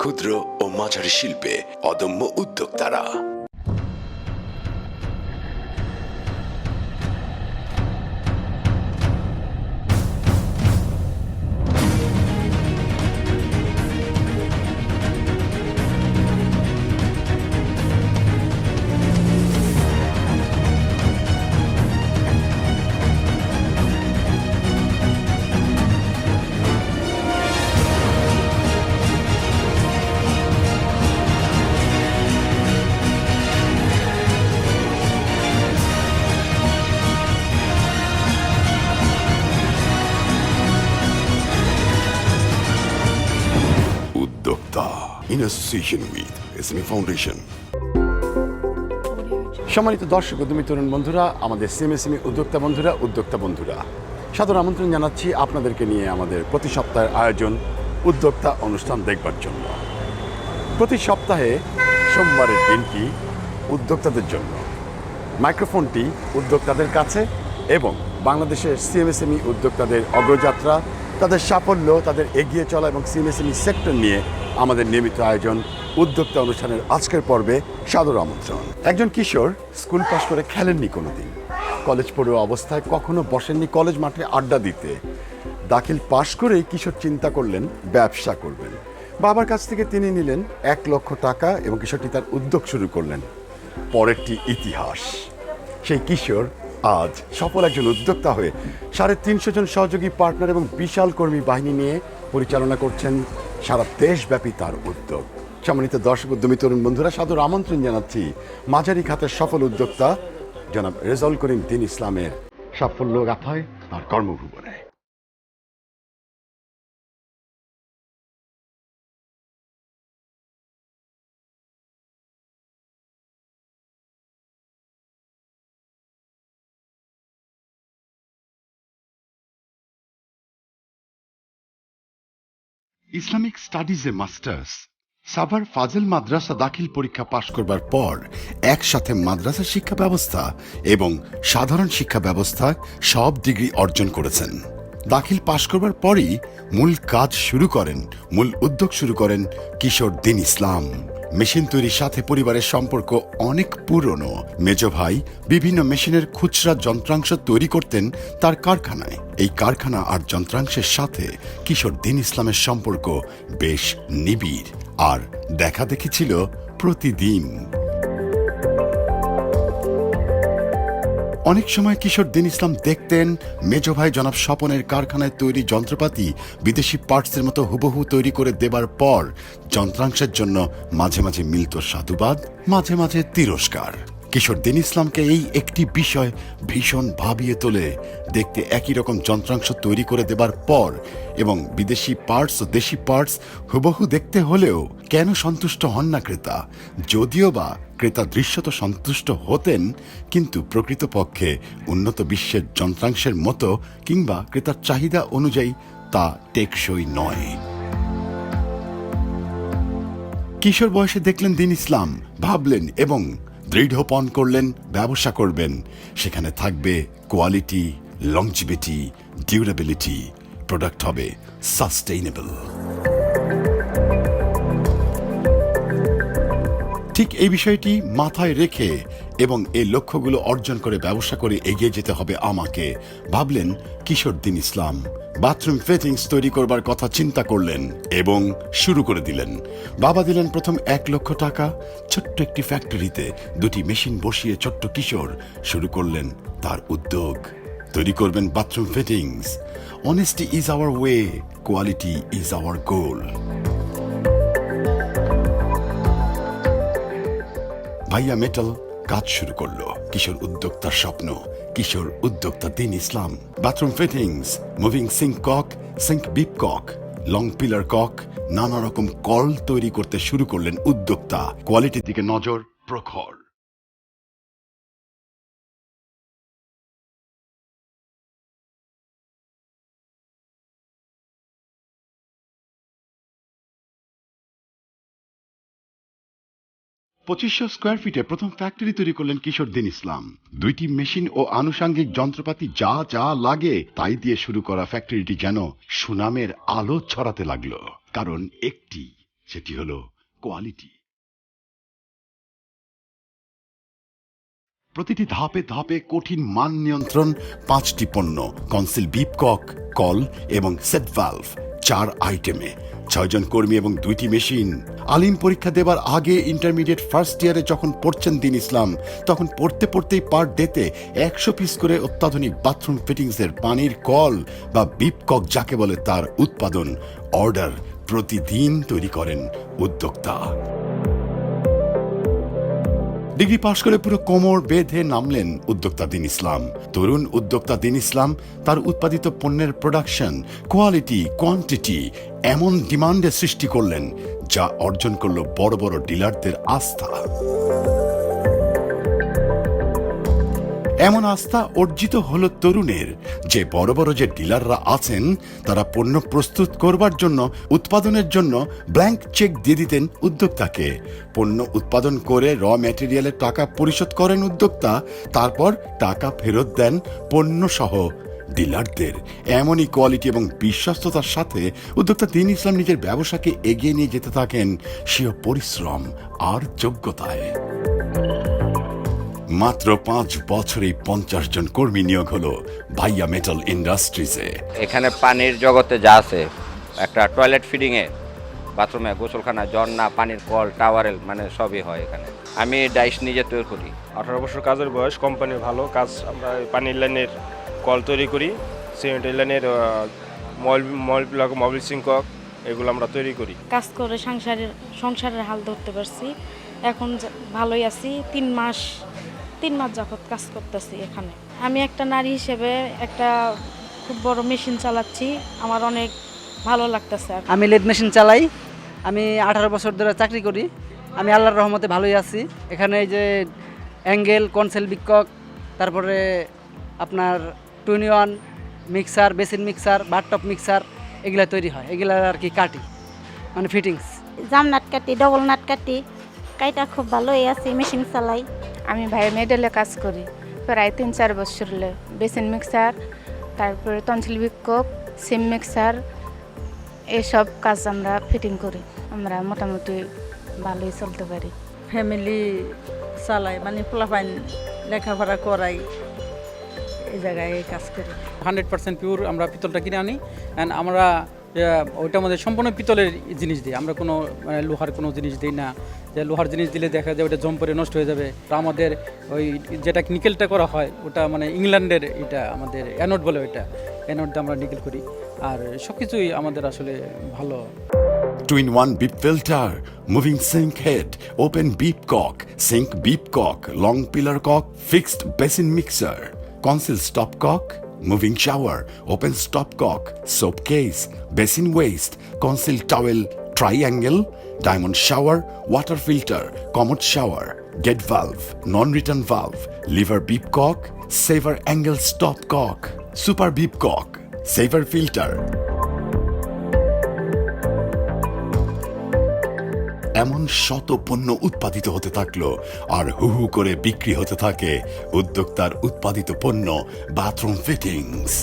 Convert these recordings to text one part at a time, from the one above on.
ক্ষুদ্র ও মাঝারি শিল্পে অদম্য উদ্যোক্তারা। উদ্যোক্তা ইন উইথ এসএমই ফাউন্ডেশন সম্মানিত দর্শক উদ্যমী তরুণ বন্ধুরা, আমাদের সিএমএসএমই উদ্যোক্তা বন্ধুরা উদ্যোক্তা বন্ধুরা, সাদর আমন্ত্রণ জানাচ্ছি আপনাদেরকে নিয়ে আমাদের প্রতি সপ্তাহের আয়োজন, উদ্যোক্তা অনুষ্ঠান দেখবার জন্য। প্রতি সপ্তাহে সোমবারের দিনটি উদ্যোক্তাদের জন্য। মাইক্রোফোনটি উদ্যোক্তাদের কাছে এবং বাংলাদেশের সিএমএসএমই উদ্যোক্তাদের অগ্রযাত্রা তাদের সাফল্য, তাদের এগিয়ে চলা এবং সিএমএসএমই সেক্টর নিয়ে আমাদের নিয়মিত আয়োজন, উদ্যোক্তা অনুষ্ঠানের আজকের পর্বে সাদর আমন্ত্রণ। একজন কিশোর স্কুল পাশ করে খেলেননি কোনোদিন। কলেজ পড়ুয়া অবস্থায় কখনো বসেননি কলেজ মাঠে আড্ডা দিতে। দাখিল পাশ করেই কিশোর চিন্তা করলেন, ব্যবসা করবেন। বাবার কাছ থেকে তিনি নিলেন এক লক্ষ টাকা এবং কিশোরটি তার উদ্যোগ শুরু করলেন। পরেরটি ইতিহাস। সেই কিশোর আজ সফল একজন উদ্যোক্তা হয়ে সাড়ে তিনশো জন সহযোগী পার্টনার এবং বিশাল কর্মী বাহিনী নিয়ে পরিচালনা করছেন সারা দেশব্যাপী তার উদ্যোগ। সম্মানিত দর্শক উদ্যমী তরুণ বন্ধুরা, সাদর আমন্ত্রণ জানাচ্ছি মাঝারি খাতের সফল উদ্যোক্তা জনাব রেজল করিম দিন ইসলামের সাফল্য গাথায় তার কর্মভুবনে। ইসলামিক স্টাডিজে মাস্টার্স। সাভার ফাজেল মাদ্রাসা দাখিল পরীক্ষা পাশ করবার পর একসাথে মাদ্রাসা শিক্ষা ব্যবস্থা এবং সাধারণ শিক্ষা ব্যবস্থা সব ডিগ্রি অর্জন করেছেন। দাখিল পাশ করবার পরই মূল কাজ শুরু করেন, মূল উদ্যোগ শুরু করেন কিশোর দিন ইসলাম। মেশিন তৈরির সাথে পরিবারের সম্পর্ক অনেক পুরনো। মেজ ভাই বিভিন্ন মেশিনের খুচরা যন্ত্রাংশ তৈরি করতেন তার কারখানায়। এই কারখানা আর যন্ত্রাংশের সাথে কিশোর দিন ইসলামের সম্পর্ক বেশ নিবিড়। আর দেখা দেখি ছিল প্রতিদিন। অনেক সময় কিশোর দিন ইসলাম দেখতেন, মেজ ভাই জনাব স্বপনের কারখানায় তৈরি যন্ত্রপাতি বিদেশি পার্টসের মতো হুবহু তৈরি করে দেবার পর যন্ত্রাংশের জন্য মাঝে মাঝে মিলত সাধুবাদ, মাঝে মাঝে তিরস্কার। কিশোর দিন ইসলামকে এই একটি বিষয় ভীষণ ভাবিয়ে তোলে। দেখতে একই রকম যন্ত্রাংশ তৈরি করে দেবার পর এবং বিদেশি পার্টস ও দেশি পার্টস হুবহু দেখতে হলেও কেন সন্তুষ্ট হন না ক্রেতা? যদিও বা ক্রেতা দৃশ্যত সন্তুষ্ট হতেন, কিন্তু প্রকৃতপক্ষে উন্নত বিশ্বের যন্ত্রাংশের মতো কিংবা ক্রেতার চাহিদা অনুযায়ী তা টেকসই নয়। কিশোর বয়সে দেখলেন দিন ইসলাম, ভাবলেন এবং দৃঢ়পণ করলেন ব্যবসা করবেন। সেখানে থাকবে কোয়ালিটি লংজিবিটি ডিউরেবিলিটি প্রোডাক্ট হবে সাস্টেইনেবল ঠিক এই বিষয়টি মাথায় রেখে এবং এই লক্ষ্যগুলো অর্জন করে ব্যবসা করে এগিয়ে যেতে হবে আমাকে। ভাবলেন কিশোর দিন ইসলাম। বাথরুম ফিটিংস তৈরি করবার কথা চিন্তা করলেন এবং শুরু করে দিলেন। বাবা দিলেন প্রথম এক লক্ষ টাকা। ছোট্ট একটি ফ্যাক্টরিতে দুটি মেশিন বসিয়ে ছোট্ট কিশোর শুরু করলেন তার উদ্যোগ। তৈরি করবেন bathroom fittings. Honesty is our way quality is our goal ভাইয়া মেটাল কাজ শুরু করল। কিশোর উদ্যোক্তার স্বপ্ন। কিশোর উদ্যোক্তা Din Islam. Bathroom fittings moving sink cock sink bib cock long pillar cock, নানা রকম কল তৈরি করতে শুরু করলেন উদ্যোক্তা। কোয়ালিটির দিকে নজর প্রখর। পঁচিশশো স্কোয়ার ফিটে প্রথম ফ্যাক্টরি তৈরি করলেন কিশোর দিন ইসলাম। দুইটি মেশিন ও আনুষাঙ্গিক যন্ত্রপাতি যা যা লাগে তাই দিয়ে শুরু করা ফ্যাক্টরিটি যেন সুনামের আলো ছড়াতে লাগল। কারণ একটি, সেটি হলো কোয়ালিটি। প্রতিটি ধাপে ধাপে কঠিন মান নিয়ন্ত্রণ, পাঁচটি পণ্য, কনসিল বিপকক, কল এবং সেট ভালভ চার আইটেমে। ছয়জন কর্মী এবং দুইটি মেশিন। আলিম পরীক্ষা দেবার আগে ইন্টারমিডিয়েট ফার্স্ট ইয়ারে যখন পড়ছেন দিন ইসলাম, তখন পড়তে পড়তেই পার ডেতে একশো পিস করে অত্যাধুনিক বাথরুম ফিটিংসের পানির কল বা বিপকক যাকে বলে তার উৎপাদন অর্ডার প্রতিদিন তৈরি করেন উদ্যোক্তা। ডিগ্রি পাশ করে পুরো কোমর বেঁধে নামলেন উদ্যোক্তা দিন ইসলাম। তরুণ উদ্যোক্তা দিন ইসলাম তার উৎপাদিত পণ্যের প্রোডাকশন কোয়ালিটি কোয়ান্টিটি এমন ডিমান্ডে সৃষ্টি করলেন, যা অর্জন করল বড় বড় ডিলারদের আস্থা। এমন আস্থা অর্জিত হলো তরুণের যে বড় বড় যে ডিলাররা আছেন, তারা পণ্য প্রস্তুত করবার জন্য, উৎপাদনের জন্য ব্ল্যাঙ্ক চেক দিয়ে দিতেন উদ্যোক্তাকে। পণ্য উৎপাদন করে র ম্যাটেরিয়ালের টাকা পরিশোধ করেন উদ্যোক্তা, তারপর টাকা ফেরত দেন পণ্য সহ ডিলারদের। এমনই কোয়ালিটি এবং বিশ্বস্ততার সাথে উদ্যোক্তা দিন ইসলাম নিজের ব্যবসাকে এগিয়ে নিয়ে যেতে থাকেন স্বীয় পরিশ্রম আর যোগ্যতায়। মাত্র পাঁচ বছরেই পঞ্চাশ জন কর্মী নিয়োগ হলো ভাইয়া মেটাল ইন্ডাস্ট্রিজে এখানে পানির জগতে যা আছে একটা টয়লেট ফিডিংয়ে বাথরুমে গোসলখানা ঝর্ণা পানির কল টাওয়ারেল মানে সবই হয় এখানে। আমি ডাইস নিজে তৈরি করি। আঠারো বছর কাজের বয়স কোম্পানির ভালো কাজ আমরা পানির লাইনের কল তৈরি করি সিমেন্টের লাইনের মল মল প্লাগ মোবিল সিংকক এগুলো আমরা তৈরি করি। কাজ করে সংসারের সংসারের হাল ধরতে পারছি। এখন ভালোই আছি। তিন মাস তিন মাস যাবত কাজ করতেছি এখানে। আমি একটা নারী হিসেবে একটা খুব বড় মেশিন চালাচ্ছি আমার অনেক ভালো লাগতেছে আর আমি লেদ মেশিন চালাই আমি আঠারো বছর ধরে চাকরি করি আমি আল্লাহর রহমতে ভালোই আছি। এখানে এই যে অ্যাঙ্গেল কনসেল বিকক তারপরে আপনার two in one mixer basin mixer bartop mixer এগুলা তৈরি হয়। এগুলা আর কি কাটি মানে ফিটিংস। জাম নাট কাটি ডবল নাট কাটি কাইটা খুব ভালোই আছে মেশিন চালাই। আমি ভাই মেডেলে কাজ করি। প্রায় তিন চার বছর হলে। বেসিন মিক্সার তারপরে তনসিল বিক্ষোভ সিম মিক্সার এসব কাজ আমরা ফিটিং করি। আমরা মোটামুটি ভালোই চলতে পারি। ফ্যামিলি চালাই মানে পোলাপাইন লেখাপড়া করাই এই জায়গায় কাজ করি। হান্ড্রেড পার্সেন্ট পিওর আমরা পিতলটা কিনে আনি। অ্যান্ড আমরা ওইটার মধ্যে সম্পূর্ণ পিতলের জিনিস দিই আমরা কোনো মানে লোহার কোনো জিনিস দিই না। যে, লোহার জিনিস দিলে দেখা যায় ওটা জম পরে নষ্ট হয়ে যাবে। আমাদের ওই যেটা নিকেলটা করা হয়, ওটা মানে ইংল্যান্ডের এটা আমাদের অ্যানোড বলে ওইটা। অ্যানোড আমরা নিকেল করি। আর সব কিছুই আমাদের আসলে ভালো। Twin one bib filter moving sink head open bib cock sink bib cock long pillar cock fixed basin mixer conceal stop cock moving shower, open stopcock, soap case, basin waste, conceal towel, triangle, diamond shower, water filter, commode shower, gate valve, non-return valve, lever beep cock, saver angle stopcock, super beep cock, saver filter. এমন শত পণ্য উৎপাদিত হতে থাকল, আর হু হু করে বিক্রি হতে থাকে উদ্যোক্তার উৎপাদিত পণ্য বাথরুম ফিটিংস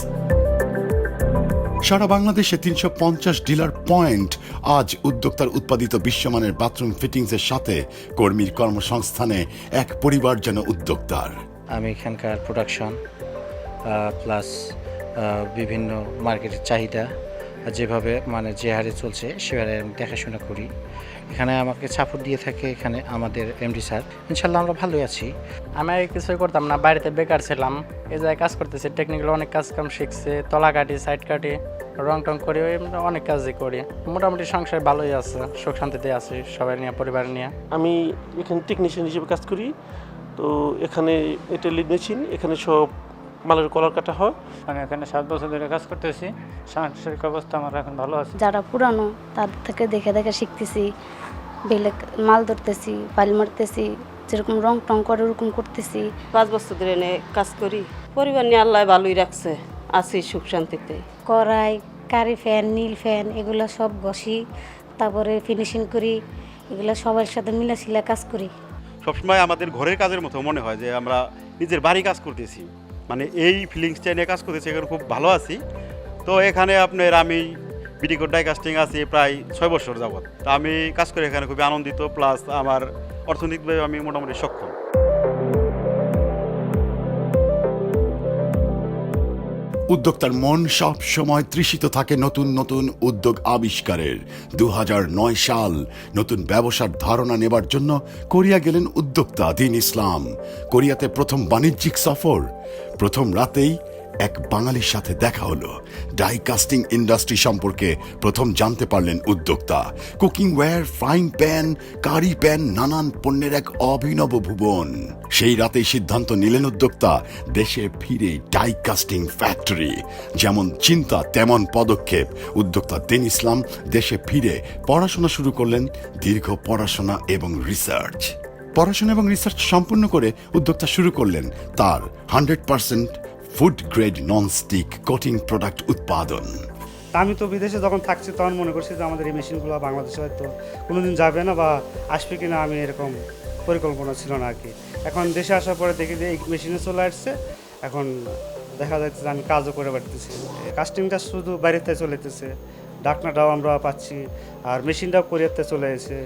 সারা বাংলাদেশে তিনশো পঞ্চাশ ডিলার পয়েন্ট আজ উদ্যোক্তার উৎপাদিত বিশ্বমানের বাথরুম ফিটিংসের সাথে কর্মীর কর্মসংস্থানে এক পরিবার যেন উদ্যোক্তার। আমি এখানকার প্রোডাকশন প্লাস বিভিন্ন মার্কেটের চাহিদা যেভাবে মানে যে হারে চলছে, সে হারে আমি দেখাশোনা করি। এখানে আমাকে সাপোর্ট দিয়ে থাকে এখানে আমাদের এমডি স্যার। ইনশাল্লাহ আমরা ভালোই আছি। আমি আগে কিছুই করতাম না বাড়িতে বেকার ছিলাম। এই জায়গায় কাজ করতেছি টেকনিক্যাল অনেক কাজ কাম শিখছে তলা কাটি সাইড কাটি রং টং করি ওই অনেক কাজই করি। মোটামুটি সংসার ভালোই আছে সুখ শান্তিতে আছি সবাই নিয়ে পরিবার নিয়ে। আমি এখানে টেকনিশিয়ান হিসেবে কাজ করি। তো এখানে এটা লিড মেশিন এখানে সব মালের কলার কাটা হয়। আমি এখানে সাত বছর ধরে কাজ করতেছি। সাংসারিক অবস্থা আমার এখন ভালো আছে। যারা পুরানো তাদের থেকে দেখে দেখে শিখতেছি। বেলে মাল ধরতেছি পাল মারতেছি যেরকম রং টং করে ওরকম করতেছি। পাঁচ বছর ধরে এনে কাজ করি। পরিবার নিয়ে আল্লাহ ভালোই রাখছে। আছি সুখ শান্তিতে। কড়াই কারি ফ্যান নীল ফ্যান এগুলো সব বসি তারপরে ফিনিশিং করি। এগুলো সবার সাথে মিলাশিলা কাজ করি। সবসময় আমাদের ঘরের কাজের মতো মনে হয় যে আমরা নিজের বাড়ি কাজ করতেছি। মানে এই ফিলিংসটা নিয়ে কাজ করতেছি, এখানে খুব ভালো আছি। তো এখানে আপনার আমি বিডিকোড ডাই কাস্টিং আছি প্রায় ছয় বছর যাবৎ। তা আমি কাজ করে এখানে খুবই আনন্দিত প্লাস আমার অর্থনৈতিকভাবে আমি মোটামুটি সক্ষম। উদ্যোক্তার মন সব সময় তৃষিত থাকে নতুন নতুন উদ্যোগ আবিষ্কারের। দু হাজার নয় সাল নতুন ব্যবসার ধারণা নেবার জন্য কোরিয়া গেলেন উদ্যোক্তা দিন ইসলাম। কোরিয়াতে প্রথম বাণিজ্যিক সফর। প্রথম রাতেই এক বাঙালির সাথে দেখা হলো। ডাই কাস্টিং ইন্ডাস্ট্রি সম্পর্কে প্রথম জানতে পারলেন উদ্যোক্তা। Cooking ware, frying pan, curry pan, নানান পণ্যের এক অভিনব ভুবন। সেই রাতেই সিদ্ধান্ত নিলেন উদ্যোক্তা, দেশে ফিরে ডাই কাস্টিং ফ্যাক্টরি। যেমন চিন্তা, তেমন পদক্ষেপ। উদ্যোক্তা দিন ইসলাম, দেশে ফিরে পড়াশোনা শুরু করলেন দীর্ঘ পড়াশোনা এবং রিসার্চ। পড়াশোনা এবং রিসার্চ সম্পূর্ণ করে উদ্যোক্তা শুরু করলেন তার hundred percent food grade non stick coating product উৎপাদন। আমি তো বিদেশে যখন থাকছি, তখন মনে করছি যে আমাদের এই মেশিনগুলো বাংলাদেশে হয়তো কোনোদিন যাবে না বা আসবে কি না আমি এরকম পরিকল্পনা ছিল না আর কি এখন দেশে আসার পরে দেখি যে এই মেশিনে চলে আসছে, এখন দেখা যাচ্ছে যে আমি কাজও করে পারতেছি। কাস্টিংটা শুধু বাইরেতে চলে যেতেছে ডাকনাটাও আমরা পাচ্ছি, আর মেশিনটাও কোরিয়াতে চলে এসে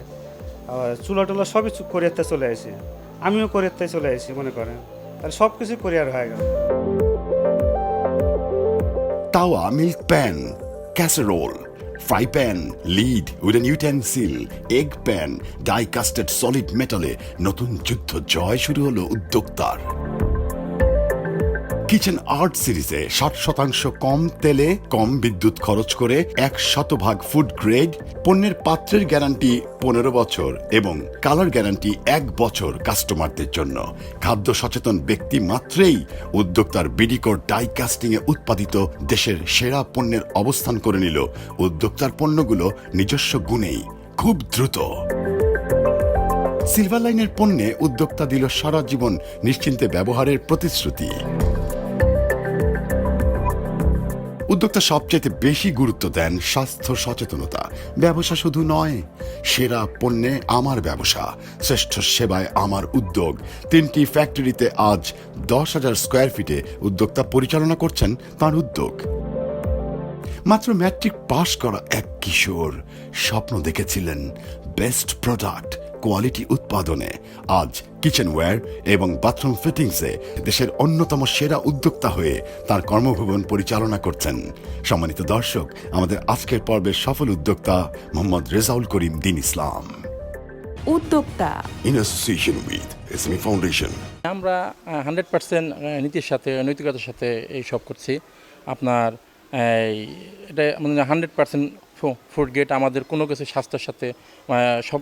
আর চুলা টুলা সবই কোরিয়াতে চলে এসে আমিও কোরিয়াতে চলে এসেছি, মনে করেন। তাহলে সব কিছু কোরিয়ার হয়ে গেল। Tawa milk pan casserole fry pan lid wooden utensil egg pan die casted solid মেটালে নতুন যুদ্ধ জয় শুরু হলো উদ্যোক্তার। কিচেন আর্ট সিরিজে ষাট শতাংশ কম তেলে কম বিদ্যুৎ খরচ করে এক শতভাগ ফুড গ্রেড পণ্যের পাত্রের গ্যারান্টি পনেরো বছর এবং কালার গ্যারান্টি এক বছর কাস্টমারদের জন্য। খাদ্য সচেতন ব্যক্তি মাত্রেই উদ্যোক্তার বিডিকোর ডাই কাস্টিং উৎপাদিত দেশের সেরা পণ্যের অবস্থান করে নিল। উদ্যোক্তার পণ্যগুলো নিজস্ব গুণেই খুব দ্রুত। সিলভার লাইনের পণ্যে উদ্যোক্তা দিল সারা জীবন নিশ্চিন্তে ব্যবহারের প্রতিশ্রুতি। উদ্যোক্তা সবচেয়ে বেশি গুরুত্ব দেন স্বাস্থ্য সচেতনতা। ব্যবসা শুধু নয়, সেরা পণ্যে আমার ব্যবসা, শ্রেষ্ঠ সেবায় আমার উদ্যোগ। তিনটি ফ্যাক্টরিতে আজ দশ হাজার স্কোয়ার ফিটে উদ্যোক্তা পরিচালনা করছেন তার উদ্যোগ। মাত্র ম্যাট্রিক পাশ করা এক কিশোর স্বপ্ন দেখেছিলেন, বেস্ট প্রোডাক্ট কোয়ালিটি উৎপাদনে। আজ কিচেনওয়্যার এবং বাথরুম ফিটিংসে দেশের অন্যতম সেরা উদ্যোক্তা হয়ে তার কর্মভবন পরিচালনা করছেন। সম্মানিত দর্শক আমাদের আজকের পর্বের সফল উদ্যোক্তা মোহাম্মদ রেজাউল করিম দিন ইসলাম। উদ্যোক্তা। In association with SME Foundation আমরা হান্ড্রেড পার্সেন্ট নীতির সাথে নৈতিকতার সাথে এই সব করছি। আপনার এই এটা আমাদের হান্ড্রেড পার্সেন্ট ফুড গেট আমাদের কোনো কিছু স্বাস্থ্যের সাথে সব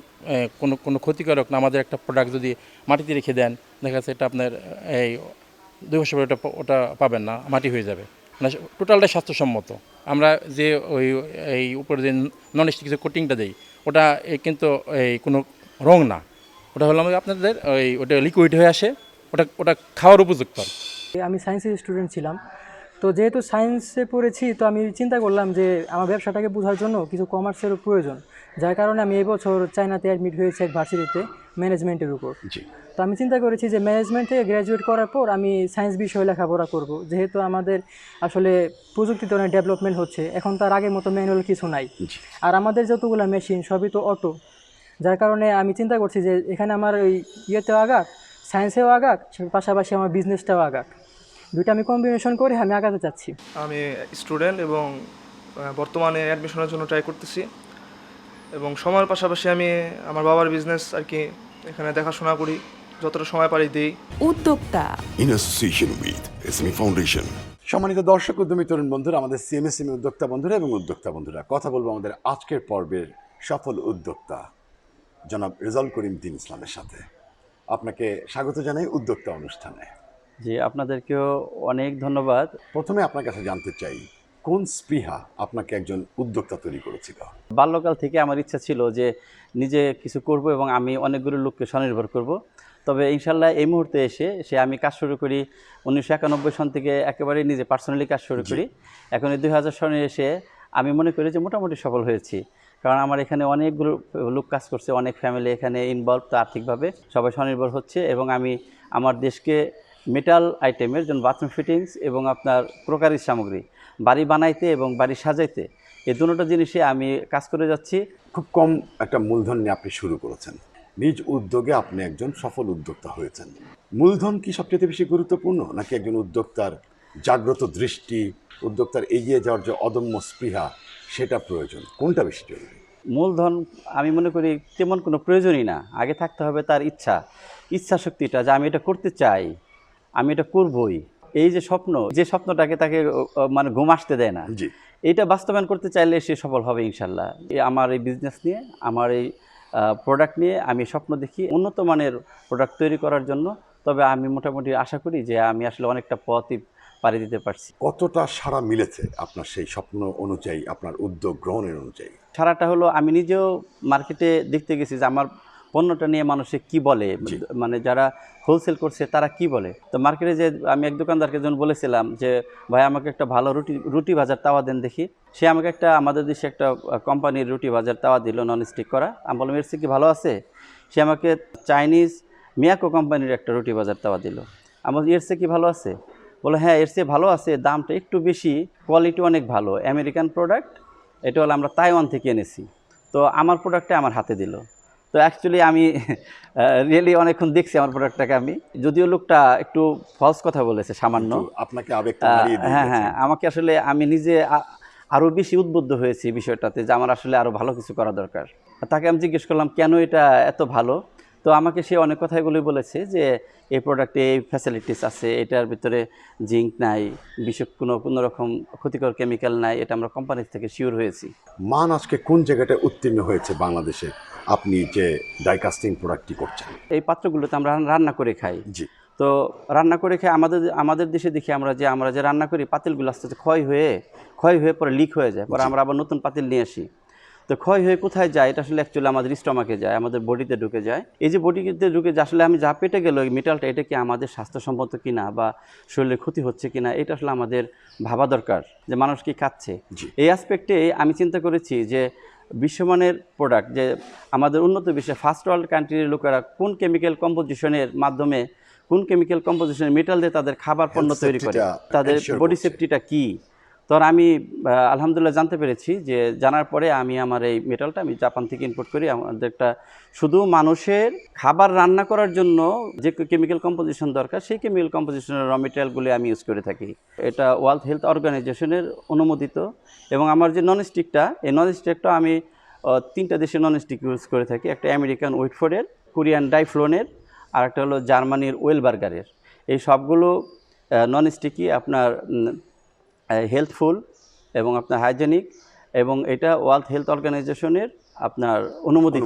কোনো কোনো ক্ষতিকারক না। আমাদের একটা প্রোডাক্ট যদি মাটিতে রেখে দেন, দেখা যাচ্ছে এটা আপনার এই দুই বছর ওটা ওটা পাবেন না, মাটি হয়ে যাবে। মানে টোটালটা স্বাস্থ্যসম্মত। আমরা যে ওই, এই উপরে যে নন স্টিক যে কোটিংটা দিই, ওটা কিন্তু এই কোনো রং না। ওটা হলো আমাদের, আপনাদের, ওই, ওটা লিকুইড হয়ে আসে, ওটা ওটা খাওয়ার উপযুক্ত। আমি সায়েন্সের স্টুডেন্ট ছিলাম। তো যেহেতু সায়েন্সে পড়েছি তো আমি চিন্তা করলাম যে আমার ব্যবসাটাকে বোঝার জন্য কিছু কমার্সেরও প্রয়োজন যার কারণে আমি এবছর চায়নাতে অ্যাডমিট হয়েছি এক ভার্সিটিতে ম্যানেজমেন্টের উপর। তো আমি চিন্তা করেছি যে ম্যানেজমেন্ট থেকে গ্র্যাজুয়েট করার পর আমি সায়েন্স বিষয়ে লেখাপড়া করব যেহেতু আমাদের আসলে প্রযুক্তিতে অনেক ডেভেলপমেন্ট হচ্ছে এখন তার আগের মতো ম্যানুয়াল কিছু নাই। আর আমাদের যতগুলো মেশিন সবই তো অটো যার কারণে আমি চিন্তা করছি যে এখানে আমার ওই ইয়েতেও আগাক সায়েন্সেও আগাক পাশাপাশি আমার বিজনেসটাও আগাক। দুইটা আমি কম্বিনেশন করে আমি আগাতে চাচ্ছি। আমি স্টুডেন্ট এবং বর্তমানে অ্যাডমিশনের জন্য ট্রাই করতেছি। এবং সময়ের পাশাপাশি আমি আমার বাবার বিজনেস আর কি এখানে দেখাশোনা করি যতটা সময় পারি দিই। উদ্যোক্তা। In association with SME Foundation সম্মানিত দর্শক উদ্যমী তরুণ বন্ধুরা আমাদের সিএমএসএমই উদ্যোক্তা বন্ধুরা এবং উদ্যোক্তা বন্ধুরা কথা বলব আমাদের আজকের পর্বের সফল উদ্যোক্তা জনাব রেজাউল করিম দিন ইসলামের সাথে। আপনাকে স্বাগত জানাই উদ্যোক্তা অনুষ্ঠানে। জি আপনাদেরকেও অনেক ধন্যবাদ। প্রথমে আপনার কাছে জানতে চাই কোন স্পৃহা আপনাকে একজন উদ্যোক্তা তৈরি করেছিল? বাল্যকাল থেকে আমার ইচ্ছা ছিল যে নিজে কিছু করব এবং আমি অনেকগুলো লোককে স্বনির্ভর করব। তবে ইনশাল্লাহ এই মুহূর্তে এসে সে আমি কাজ শুরু করি উনিশশো একানব্বই সন থেকে একেবারে নিজে পার্সোনালি কাজ শুরু করি। এখন এই দুই হাজার সনে এসে আমি মনে করি যে মোটামুটি সফল হয়েছি। কারণ আমার এখানে অনেকগুলো লোক কাজ করছে অনেক ফ্যামিলি এখানে ইনভলভ তো আর্থিকভাবে সবাই স্বনির্ভর হচ্ছে এবং আমি আমার দেশকে মেটাল আইটেমের যেমন বাথরুম ফিটিংস এবং আপনার ক্রোকারি সামগ্রী। বাড়ি বানাইতে এবং বাড়ি সাজাইতে এই দুটো জিনিসে আমি কাজ করে যাচ্ছি। খুব কম একটা মূলধন নিয়ে আপনি শুরু করেছেন। নিজ উদ্যোগে আপনি একজন সফল উদ্যোক্তা হয়েছেন। মূলধন কি সবচেয়ে বেশি গুরুত্বপূর্ণ নাকি একজন উদ্যোক্তার জাগ্রত দৃষ্টি উদ্যোক্তার এগিয়ে যাওয়ার যে অদম্য স্পৃহা সেটা প্রয়োজন? কোনটা বেশি জরুরি? মূলধন আমি মনে করি তেমন কোনো প্রয়োজনই না। আগে থাকতে হবে তার ইচ্ছা। ইচ্ছা শক্তিটা যে আমি এটা করতে চাই আমি এটা করবই। এই যে স্বপ্ন যে স্বপ্নটাকে তাকে মানে ঘুম আসতে দেয় না। জি। এইটা বাস্তবায়ন করতে চাইলে সে সফল হবে ইনশাল্লাহ। আমার এই বিজনেস নিয়ে আমার এই প্রোডাক্ট নিয়ে আমি স্বপ্ন দেখি উন্নত মানের প্রোডাক্ট তৈরি করার জন্য। তবে আমি মোটামুটি আশা করি যে আমি আসলে অনেকটা পথই পাড়ি দিতে পারছি। কতটা সাড়া মিলেছে আপনার সেই স্বপ্ন অনুযায়ী আপনার উদ্যোগ গ্রহণের অনুযায়ী? সারাটা হলো আমি নিজেও মার্কেটে দেখতে গেছি যে আমার পণ্যটা নিয়ে মানুষে কি বলে? মানে যারা হোলসেল করছে তারা কি বলে? তো মার্কেটে যে আমি এক দোকানদারকে যখন বলেছিলাম যে ভাই আমাকে একটা ভালো রুটি রুটি ভাজার তাওয়া দেন দেখি। সে আমাকে একটা আমাদের দেশে একটা কোম্পানির রুটি ভাজার তাওয়া দিল নন স্টিক করা। আমি বললাম এর কি ভালো আছে? সে আমাকে চাইনিজ মিয়াকো কোম্পানির একটা রুটি ভাজার তাওয়া দিল। আমার এর কি ভালো আছে? বলে হ্যাঁ এর চেয়ে ভালো আছে দামটা একটু বেশি কোয়ালিটি অনেক ভালো। আমেরিকান প্রোডাক্ট এটা হলো আমরা তাইওয়ান থেকে এনেছি। তো আমার প্রোডাক্টটা আমার হাতে দিল। তো অ্যাকচুয়ালি আমি রিয়েলি অনেকক্ষণ দেখছি আমার প্রোডাক্টটাকে আমি। যদিও লোকটা একটু ফলস কথা বলেছে সামান্য। আপনাকে হ্যাঁ হ্যাঁ আমাকে আসলে আমি নিজে আরও বেশি উদ্বুদ্ধ হয়েছি বিষয়টাতে যে আমার আসলে আরও ভালো কিছু করা দরকার। তাকে আমি জিজ্ঞেস করলাম কেন এটা এত ভালো? তো আমাকে সে অনেক কথাগুলোই বলেছে যে এই প্রোডাক্টে এই ফ্যাসিলিটিস আছে এটার ভিতরে জিঙ্ক নাই বিষ কোনো কোনো রকম ক্ষতিকর কেমিক্যাল নাই এটা আমরা কোম্পানি থেকে শিওর হয়েছি। মান আজকে কোন জায়গাটায় উত্তীর্ণ হয়েছে বাংলাদেশে? আপনি যে ডাইকাস্টিং প্রোডাক্টটি করছেন। এই পাত্রগুলোতে আমরা রান্না করে খাই। জি। তো রান্না করে খেয়ে আমাদের আমাদের দেশে দেখি আমরা যে আমরা যে রান্না করি পাতিলগুলো আস্তে আস্তে ক্ষয় হয়ে ক্ষয় হয়ে পরে লিক হয়ে যায়। পরে আমরা আবার নতুন পাতিল নিয়ে আসি। তো ক্ষয় হয়ে কোথায় যায়? এটা আসলে অ্যাকচুয়ালি আমাদের স্টমাকে যায় আমাদের বডিতে ঢুকে যায়। এই যে বডিতে ঢুকে যায় আসলে আমি যা পেটে গেল এই মেটালটা এটা কি আমাদের স্বাস্থ্যসম্মত কিনা বা শরীরের ক্ষতি হচ্ছে কিনা এটা আসলে আমাদের ভাবা দরকার যে মানুষ কি খাচ্ছে। এই অ্যাসপেক্টে আমি চিন্তা করেছি যে বিশ্বমানের প্রোডাক্ট যে আমাদের উন্নত বিশ্বে ফার্স্ট ওয়ার্ল্ড কান্ট্রির লোকেরা কোন কেমিক্যাল কম্পোজিশনের মাধ্যমে কোন কেমিক্যাল কম্পোজিশনের মেটাল দিয়ে তাদের খাবার পণ্য তৈরি করে? তাদের বডি। সেফটিটা কী? তো আমি আলহামদুলিল্লাহ জানতে পেরেছি যে জানার পরে আমি আমার এই মেটালটা আমি জাপান থেকে ইম্পোর্ট করি। আমাদের একটা শুধু মানুষের খাবার রান্না করার জন্য যে কেমিক্যাল কম্পোজিশন দরকার, সেই কেমিক্যাল কম্পোজিশনের র মেটেরিয়ালগুলি আমি ইউজ করে থাকি। এটা ওয়ার্ল্ড হেলথ অর্গানাইজেশনের অনুমোদিত এবং আমার যে নন স্টিকটা এই নন স্টিকটা আমি তিনটা দেশের নন স্টিক ইউজ করে থাকি। একটা আমেরিকান উইটফোর্ডের কোরিয়ান ডাইফ্লোনের আর একটা হলো জার্মানির ওয়েলবার্গারের এই সবগুলো নন স্টিকই আপনার হেলথফুল এবং আপনার হাইজেনিক এবং এটা ওয়ার্ল্ড হেলথ অর্গানাইজেশনের আপনার অনুমোদিত।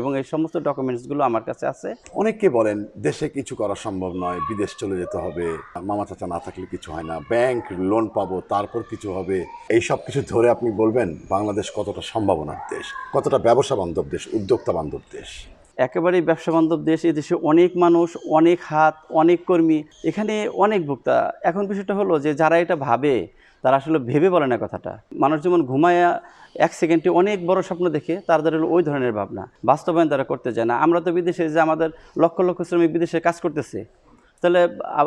এবং এই সমস্ত ডকুমেন্টসগুলো আমার কাছে আছে। অনেকে বলেন দেশে কিছু করা সম্ভব নয় বিদেশ চলে যেতে হবে মামা চাচা না থাকলে কিছু হয় না ব্যাংক লোন পাবো তারপর কিছু হবে। এই সব কিছু ধরে আপনি বলবেন বাংলাদেশ কতটা সম্ভাবনার দেশ কতটা ব্যবসা বান্ধব দেশ উদ্যোক্তা বান্ধব দেশ? একেবারেই ব্যবসা বান্ধব দেশ এদেশে দেশে অনেক মানুষ, অনেক হাত, অনেক কর্মী, এখানে অনেক ভোক্তা। এখন বিষয়টা হলো যে যারা এটা ভাবে, তারা আসলে ভেবে বলে না কথাটা। মানুষ যেমন ঘুমায়া, এক সেকেন্ডে অনেক বড় স্বপ্ন দেখে তাদের হলো ওই ধরনের ভাবনা। বাস্তবায়ন তারা করতে চায় না। আমরা তো বিদেশে যে আমাদের লক্ষ লক্ষ শ্রমিক বিদেশে কাজ করতেছে তাহলে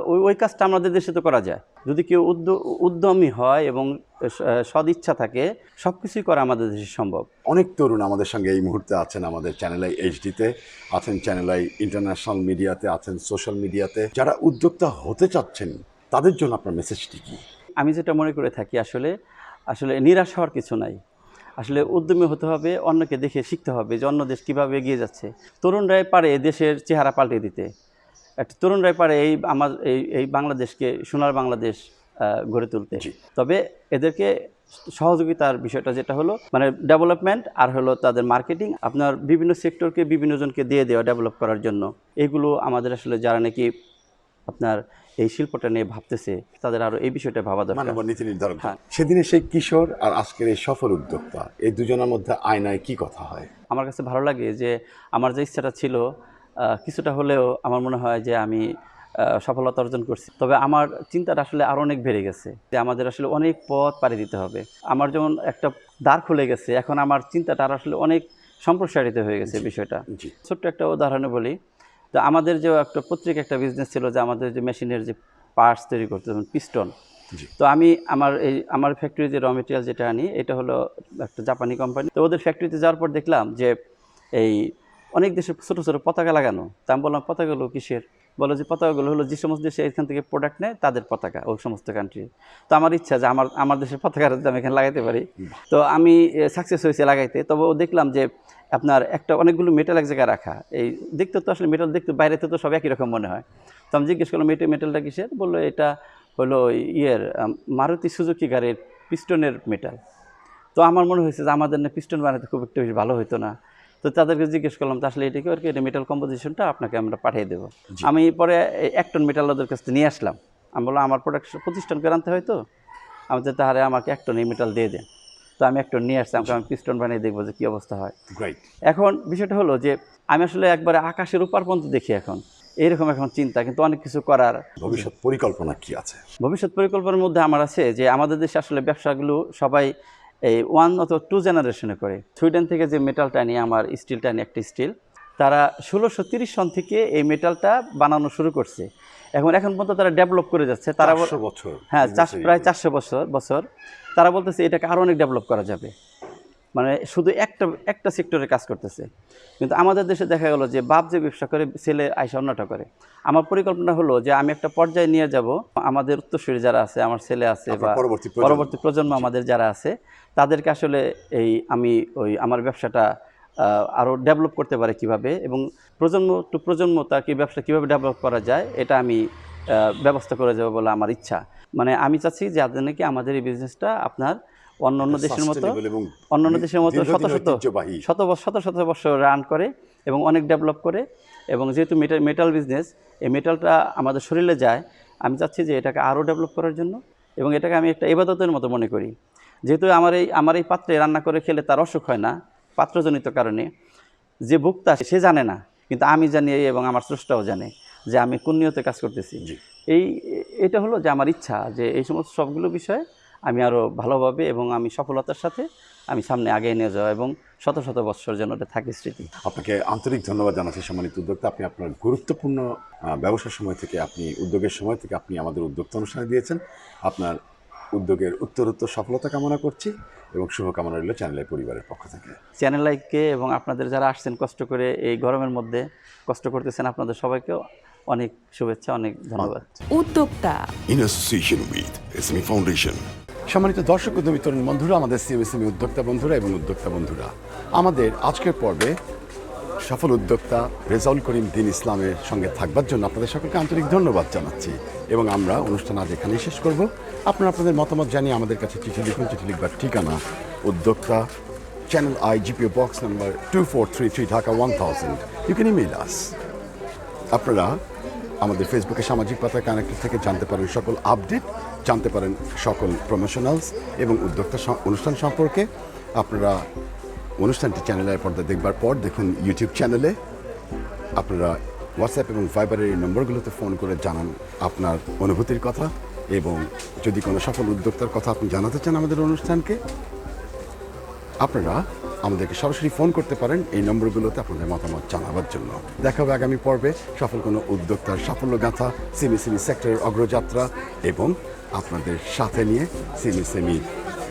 ওই ওই কাজটা আমাদের দেশে তো করা যায়। যদি কেউ উদ্য- উদ্যমী হয় এবং সদিচ্ছা থাকে সব কিছুই করা আমাদের দেশে সম্ভব। অনেক তরুণ আমাদের সঙ্গে এই মুহূর্তে আছেন আমাদের চ্যানেল এইচডিতে আছেন চ্যানেল ইন্টারন্যাশনাল মিডিয়াতে আছেন সোশ্যাল মিডিয়াতে যারা উদ্যোক্তা হতে চাচ্ছেন তাদের জন্য আপনার মেসেজটি কী? আমি যেটা মনে করে থাকি আসলে আসলে নিরাশ হওয়ার কিছু নাই। আসলে উদ্যমী হতে হবে অন্যকে দেখে শিখতে হবে যে অন্য দেশ কীভাবে এগিয়ে যাচ্ছে। তরুণরাই পারে দেশের চেহারা পাল্টে দিতে। একটা তরুণরাই পারে এই আমার এই এই বাংলাদেশকে সোনার বাংলাদেশ গড়ে তুলতে। তবে এদেরকে সহযোগিতার বিষয়টা যেটা হলো মানে ডেভেলপমেন্ট আর হলো তাদের মার্কেটিং আপনার বিভিন্ন সেক্টরকে বিভিন্ন জনকে দিয়ে দেওয়া ডেভেলপ করার জন্য। এগুলো আমাদের আসলে যারা নাকি আপনার এই শিল্পটা নিয়ে ভাবতেছে তাদের আরও এই বিষয়টা ভাবা দরকার। নীতি নির্ধারণ হ্যাঁ। সেদিনে সেই কিশোর আর আজকের এই সফল উদ্যোক্তা এই দুজনের মধ্যে আয়নায় কি কথা হয়? আমার কাছে ভালো লাগে যে আমার যে ইচ্ছাটা ছিল কিছুটা হলেও আমার মনে হয় যে আমি সফলতা অর্জন করছি। তবে আমার চিন্তাটা আসলে আরও অনেক বেড়ে গেছে যে আমাদের আসলে অনেক পথ পাড়ি দিতে হবে। আমার যেমন একটা দ্বার খুলে গেছে এখন আমার চিন্তাটা আর আসলে অনেক সম্প্রসারিত হয়ে গেছে বিষয়টা। ছোট্ট একটা উদাহরণে বলি তো আমাদের যে একটা পত্রিকা একটা বিজনেস ছিল যে আমাদের যে মেশিনের যে পার্টস তৈরি করতে যেমন পিস্টন তো আমি আমার এই আমার ফ্যাক্টরি যে র মেটেরিয়াল যেটা আনি এটা হলো একটা জাপানি কোম্পানি তো ওদের ফ্যাক্টরিতে যাওয়ার পর দেখলাম যে এই অনেক দেশে ছোটো ছোটো পতাকা লাগানো। তা আমি বললাম, পতাকাগুলো কিসের? বলো যে, পতাকাগুলো হলো যে সমস্ত দেশে এখান থেকে প্রোডাক্ট নেয়, তাদের পতাকা, ওই সমস্ত কান্ট্রি তো আমার ইচ্ছা যে, আমার আমার দেশের পতাকা যদি আমি এখানে লাগাইতে পারি। তো আমি সাকসেস হয়েছে লাগাইতে। তবে ও দেখলাম যে, আপনার একটা অনেকগুলো মেটাল এক জায়গায় রাখা। এই দেখতে তো আসলে মেটাল দেখতে বাইরে তো সব একই রকম মনে হয়। তো আমি জিজ্ঞেস করলাম মেটে মেটালটা কিসের? বলল, এটা হলো ইয়ের মারুতি সুজুকি গাড়ির পিস্টনের মেটাল তো আমার মনে হয়েছে যে, আমাদের না পিস্টন বানাতে খুব একটা বেশি ভালো হতো না। তো তাদেরকে জিজ্ঞেস করলাম তো আসলে এটা কি? আর কি এটা মেটাল কম্পোজিশনটা আপনাকে আমরা পাঠিয়ে দেবো। আমি পরে এক টন মেটাল ওদের কাছ থেকে নিয়ে আসলাম। আমি বললাম আমার প্রোডাকশন প্রতিষ্ঠান করে আনতে হয় তো? আমি তো তাহলে আমাকে এক টন এই মেটাল দিয়ে দেন। তো আমি এক টন নিয়ে আসলাম আমি পিস্টন বানিয়ে দেখব যে কী অবস্থা হয়। এখন বিষয়টা হলো যে আমি আসলে একবারে আকাশের উপর পর্যন্ত দেখি এখন। এইরকম এখন চিন্তা কিন্তু অনেক কিছু করার ভবিষ্যৎ পরিকল্পনা কি আছে? ভবিষ্যৎ পরিকল্পনার মধ্যে আমার আছে যে আমাদের দেশে আসলে ব্যবসাগুলো সবাই এই ওয়ান অথবা টু জেনারেশনে করে। সুইডেন থেকে যে মেটালটা নিয়ে আমার স্টিলটা নিয়ে একটা স্টিল তারা ষোলোশো তিরিশ সন থেকে এই মেটালটা বানানো শুরু করছে। এখন এখন পর্যন্ত তারা ডেভেলপ করে যাচ্ছে। তারা বল- 400 বছর হ্যাঁ চাষ প্রায় চারশো বছর বছর। তারা বলতেছে এটাকে আরও অনেক ডেভেলপ করা যাবে। মানে শুধু একটা একটা সেক্টরে কাজ করতেছে। কিন্তু আমাদের দেশে দেখা গেল যে বাপ যে ব্যবসা করে ছেলে আইসা অন্যটা করে। আমার পরিকল্পনা হলো যে আমি একটা পর্যায়ে নিয়ে যাব। আমাদের উত্তরসূরি যারা আছে আমার ছেলে আছে বা পরবর্তী প্রজন্ম। আমাদের যারা আছে তাদেরকে আসলে এই আমি ওই আমার ব্যবসাটা আরও ডেভেলপ করতে পারে কীভাবে এবং প্রজন্ম টু প্রজন্ম তাকে ব্যবসা কীভাবে ডেভেলপ করা যায় এটা আমি ব্যবস্থা করে যাব বলে আমার ইচ্ছা। মানে আমি চাচ্ছি যে নাকি আমাদের এই বিজনেসটা আপনার অন্য অন্য দেশের মতো Sustainable এবং অন্য অন্য দেশের মতো শত শত। শত শত শত বছর রান করে এবং অনেক ডেভেলপ করে। এবং যেহেতু মেটাল মেটাল বিজনেস এই মেটালটা আমাদের শরীরে যায় আমি চাচ্ছি যে এটাকে আরও ডেভেলপ করার জন্য এবং এটাকে আমি একটা ইবাদতের মতো মনে করি। যেহেতু আমার এই আমার এই পাত্রে রান্না করে খেলে তার অসুখ হয় না পাত্রজনিত কারণে। যে ভোক্তা সে জানে না কিন্তু আমি জানি এবং আমার স্রষ্টাও জানে যে আমি কোন নিয়তে কাজ করতেছি। এই এটা হলো যে আমার ইচ্ছা যে এই সমস্ত সবগুলো বিষয়ে আমি আরও ভালোভাবে এবং আমি সফলতার সাথে আমি সামনে আগে নিয়ে যাওয়া এবং শত শত বৎসর যেন এটা থাকে স্মৃতি। আপনাকে আন্তরিক ধন্যবাদ জানাচ্ছি সম্মানিত উদ্যোক্তা। আপনি আপনার গুরুত্বপূর্ণ ব্যবসার সময় থেকে আপনি উদ্যোগের সময় থেকে আপনি আমাদের উদ্যোক্তা অনুষ্ঠানে দিয়েছেন। আপনার উদ্যোগের উত্তরোত্তর সফলতা কামনা করছি এবং শুভকামনা রইল চ্যানেলের পরিবারের পক্ষ থেকে। চ্যানেল লাইককে এবং আপনাদের যারা আসছেন কষ্ট করে এই গরমের মধ্যে কষ্ট করতেছেন আপনাদের সবাইকেও অনেক শুভেচ্ছা অনেক ধন্যবাদ। উদ্যোক্তা। In association with SME Foundation. সম্মানিত দর্শক উদ্যমী তরুণ বন্ধুরা, আমাদের সিএমএসএমই উদ্যোক্তা বন্ধুরা এবং উদ্যোক্তা বন্ধুরা, আমাদের আজকের পর্বে সফল উদ্যোক্তা রেজাউল করিম দিন ইসলামের সঙ্গে থাকবার জন্য আপনাদের সকলকে আন্তরিক ধন্যবাদ জানাচ্ছি এবং আমরা অনুষ্ঠান আজ এখানেই শেষ করব। আপনারা আপনাদের মতামত জানিয়ে আমাদের কাছে চিঠি লিখুন, চিঠি লিখবার ঠিকানা উদ্যোক্তা Channel I GPO box number two four three three Dhaka one thousand you can email us আপনারা আমাদের ফেসবুকে সামাজিক পাতায় কানেক্টেড থেকে জানতে পারেন সকল আপডেট জানতে পারেন সকল প্রমোশনালস এবং উদ্যোক্তা অনুষ্ঠান সম্পর্কে। আপনারা অনুষ্ঠানটি চ্যানেলের পর্দা দেখবার পর দেখুন ইউটিউব চ্যানেলে আপনারা হোয়াটসঅ্যাপ এবং ফাইবারের এই নম্বরগুলোতে ফোন করে জানান আপনার অনুভূতির কথা এবং যদি কোনো সফল উদ্যোক্তার কথা আপনি জানাতে চান আমাদের অনুষ্ঠানকে, আপনারা আমাদেরকে সরাসরি ফোন করতে পারেন এই নম্বরগুলোতে আপনাদের মতামত জানাবার জন্য। দেখা হবে আগামী পর্বে সফল কোনো উদ্যোক্তার সাফল্য গাথা সিমি সিমি সেক্টরের অগ্রযাত্রা এবং আপনাদের সাথে নিয়ে সেমি সেমি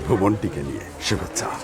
ভুবনটিকে নিয়ে। শুভেচ্ছা।